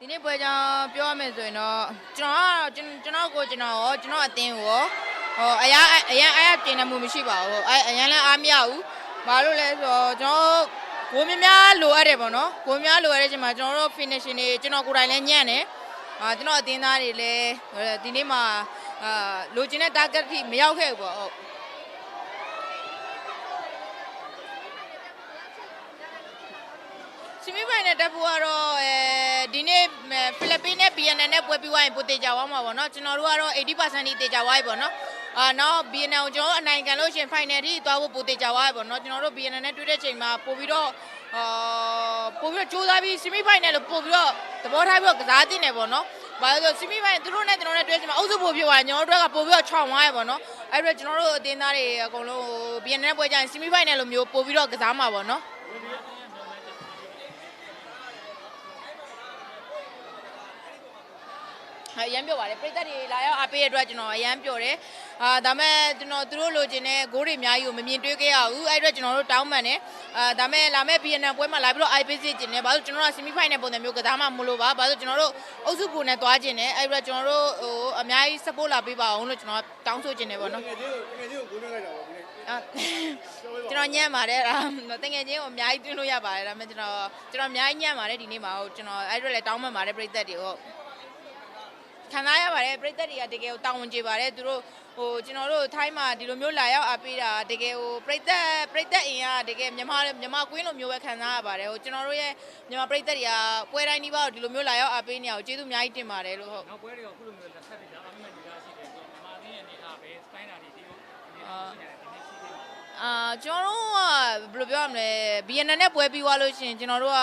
ဒီနေ့ပွဲကြောင့်ပြောရမယ်ဆိုရင်တော့ကျွန်တော်ကတော့ကျွန်ကျွန်တော်ကိုကျွန်တော်ရောကျွန်တော်အတင်းကိုဟိုအရာအရန်အားရပြင်နေမှုမရှိပါဘူးအအရန်လည်းအားမရဘူးဘာလို့လဲဆိုတော့ကျွန်တော်ဂိုးများများလိုအပ်တယ်ပေါ့နော်ဂိုးများလိုအပ်တဲ့အချိန်မှာကျွန်တော်တို့ finishing တွေကျွန်တော်ကိုယ်တိုင်လည်းညံ့တယ်အာကျွန်တော်အတင်းသားတွေလည်းဒီနေ့မှာအာလိုချင်တဲ့ target ထိမရောက်ခဲ့ဘူးပေါ့ဟုတ်ဆီမီပိုင်နဲ့တက်ဖို့ကတော့အဲဒီနေ့ဖိလစ်ပင်းနဲ့ BNN နဲ့ပွဲပြီးသွားရင်ပိုတေချာသွားမှာပေါ့နော်ကျွန်တော်တို့ကတော့80%ထိတေချာသွားပြီပေါ့နော်အာနောက် BNN ကိုကျွန်တော်တို့အနိုင်ခံလို့ရှရင် final ထိသွားဖို့ပိုတေချာသွားပြီပေါ့နော်ကျွန်တော်တို့ BNN နဲ့တွေ့တဲ့ချိန်မှာပို့ပြီးတော့အာပို့ပြီးတော့ကြိုးစားပြီးဆီမီပိုင်နဲ့လို့ပို့ပြီးတော့သဘောထားပြီးတော့ကစားတင်တယ်ပေါ့နော်ဘာလို့လဲဆိုဆီမီပိုင်သူတို့နဲ့ကျွန်တော်နဲ့တွေ့ချိန်မှာအုပ်စုပို့ဖြစ်သွားတယ်ကျွန်တော်တို့ကပို့ပြီးတော့ခြောက်သွားရပေါ့နော်အဲ့တော့ကျွန်တော်တို့အတင်းသားတွေအကုန်လုံး BNN နဲ့ပွဲကြရင်ဆီမီပိုင်နဲ့လိုမျိုးပို့ပြီးတော့ကစားမှာပေါ့နော် အရန်ပြောပါတယ်ပြိသက်တွေလာရောက်အားပေးရတဲ့အတွက်ကျွန်တော်အရန်ပြောတယ်အာဒါမဲ့ကျွန်တော်သူတို့လိုချင်တဲ့ဂိုးတွေအများကြီးကိုမမြင်တွေ့ခဲ့ရဘူးအဲ့အတွက်ကျွန်တော်တို့တောင်းပန်တယ်အာဒါမဲ့လာမဲ့ BNN ပွဲမှာလာပြီးတော့ IPC ကျင်တယ်ဘာလို့ကျွန်တော်တို့ semi final ပုံစံမျိုးကစားမှမလို့ပါဘာလို့ကျွန်တော်တို့အုပ်စုပုံနဲ့သွားကျင်တယ်အဲ့အတွက်ကျွန်တော်တို့ဟိုအများကြီး support လာပေးပါအောင်လို့ကျွန်တော်တောင်းဆိုချင်တယ်ပေါ့နော်ငယ်ချင်းကိုငယ်ချင်းကိုကိုးနှက်လိုက်တာပေါ့ဒီနေ့အာကျွန်တော်ညံ့ပါတယ်ဒါတကယ်ချင်းကိုအများကြီးတွင်းလို့ရပါတယ်ဒါပေမဲ့ကျွန်တော်ကျွန်တော်အများကြီးညံ့ပါတယ်ဒီနေ့မှာဟုတ်ကျွန်တော်အဲ့အတွက်လည်းတောင်းပန်ပါတယ်ပြိသက်တွေဟုတ် ခံစားရပါတယ်ပြည်သက်တွေကတကယ်ကိုတာဝန်ကျေပါတယ်သူတို့ဟိုကျွန်တော်တို့ထိုင်းမှာဒီလိုမျိုးလာရောက်အားပေးတာတကယ်ဟိုပြည်သက်ပြည်သက်အင်ကတကယ်မြန်မာမြန်မာကွင်းလိုမျိုးပဲခံစားရပါတယ်ဟိုကျွန်တော်တို့ရဲ့မြန်မာပြည်သက်တွေကပွဲတိုင်းဒီပါတော့ဒီလိုမျိုးလာရောက်အားပေးနေအောင်ကျေးဇူးအများကြီးတင်ပါတယ်လို့ဟုတ်နောက်ပွဲတွေကခုလိုမျိုးလက်ဆက်တွေကြောင့်အမှန်တရားရှိတယ်ဆိုတော့မြန်မာအသင်းရဲ့အနေအထားပဲစတိုင်းတာတွေဒီလိုအနေအထားရှိတယ်ဒီနေ့ရှိတယ်အာကျွန်တော်တို့ကဘယ်လိုပြောရမလဲ BNN နဲ့ပွဲပြီးသွားလို့ရှိရင်ကျွန်တော်တို့က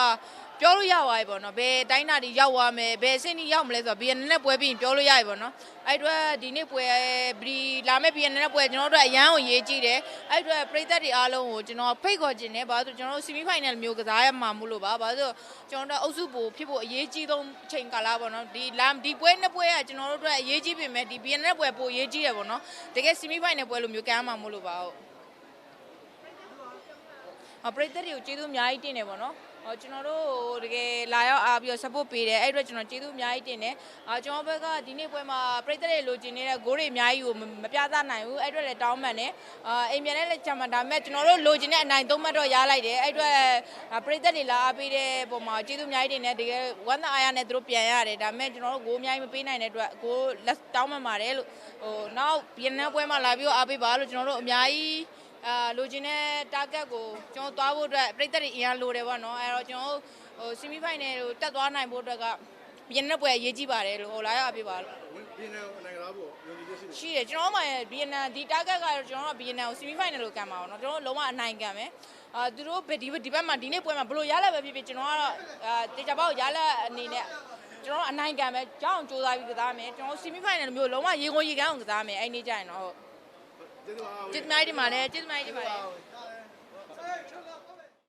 ပြောလို့ရပါပြီပေါ့နော်ဘယ်တိုင်းတာတွေရောက်သွားမယ်ဘယ်အဆင့်ကြီးရောက်မလဲဆိုတော့ BNN နဲ့ပွဲပြီးရင်ပြောလို့ရပြီပေါ့နော်အဲ့အတွက်ဒီနေ့ပွဲဒီလာမယ့် BNN နဲ့ပွဲကျွန်တော်တို့အရန်ကိုရေးကြည့်တယ်အဲ့အတွက်ပြည်သက်တွေအားလုံးကိုကျွန်တော်ဖိတ်ခေါ်ခြင်းနဲ့ဘာလို့ကျွန်တော်တို့ semi final မျိုးကစားရမှာမို့လို့ပါဘာလို့ကျွန်တော်တို့အုပ်စုပိုဖြစ်ဖို့အရေးကြီးဆုံးအချိန်ကာလပေါ့နော်ဒီလာဒီပွဲနှစ်ပွဲကကျွန်တော်တို့အတွက်အရေးကြီးပေမဲ့ဒီ BNN နဲ့ပွဲပိုအရေးကြီးတယ်ပေါ့နော်တကယ် semi final ပွဲလိုမျိုးကမ်းမှာမို့လို့ပါဟုတ်အပရိသတ်တွေကိုကျေးဇူးအများကြီးတင်တယ်ပေါ့နော် ဟောကျွန်တော်တို့တကယ်လာရောက်အားပြီးတော့ support ပေးတယ်အဲ့အတွက်ကျွန်တော်ကျေးဇူးအများကြီးတင်တယ်အာကျွန်တော်ဘက်ကဒီနေ့ပွဲမှာပရိသတ်တွေလိုချင်နေတဲ့ဂိုးတွေအများကြီးကိုမပြသနိုင်ဘူးအဲ့အတွက်လည်းတောင်းပန်တယ်အာအိမ်ပြန်လည်းချက်မှဒါပေမဲ့ကျွန်တော်တို့လိုချင်တဲ့အနိုင်သုံးမှတ်တော့ရလိုက်တယ်အဲ့အတွက်ပရိသတ်တွေလာအားပေးတဲ့ပုံမှာကျေးဇူးအများကြီးတင်တယ်တကယ်ဝမ်းသာအားရနဲ့သူတို့ပြန်ရတယ်ဒါပေမဲ့ကျွန်တော်တို့ဂိုးအများကြီးမပေးနိုင်တဲ့အတွက်ဂိုးလက်တောင်းပန်ပါတယ်လို့ဟိုနောက်ပြန်တဲ့ပွဲမှာလာပြီးတော့အားပေးပါလို့ကျွန်တော်တို့အများကြီး အာလိုချင်တဲ့ target ကိုကျွန်တော်သွားဖို့အတွက်ပြည်သက်တွေအရင်လိုတယ်ပေါ့နော်အဲတော့ကျွန်တော်ဟို semi final ကိုတက်သွားနိုင်ဖို့အတွက်ကပြင်တဲ့ပွဲအရေးကြီးပါတယ်လို့ဟိုလာရောက်အပြပါလို့ဝင်ပြင်းနေနိုင်ငံသားပေါ့ယုံကြည်ချက်ရှိတယ်ရှိတယ်ကျွန်တော်တို့မှဘီယန်နန်ဒီ target ကတော့ကျွန်တော်တို့ကဘီယန်နန်ကို semi final လို့ကံပါအောင်နော်ကျွန်တော်တို့လုံးဝအနိုင်ကံပဲအာသူတို့ဒီဒီဘက်မှာဒီနေ့ပွဲမှာဘလို့ရလာပဲဖြစ်ဖြစ်ကျွန်တော်ကတော့အာတေချာပေါက်ရလာအနေနဲ့ကျွန်တော်တို့အနိုင်ကံပဲကြောင်းစူးစမ်းပြီးကစားမယ်ကျွန်တော်တို့ semi final မျိုးလုံးဝရေကုန်ရေကန်းအောင်ကစားမယ်အဲ့နေ့ကျရင်တော့ဟုတ် ကျေးဇူးပါကျေးဇူးများတင်ပါတယ်ကျေးဇူးများတင်ပါတယ်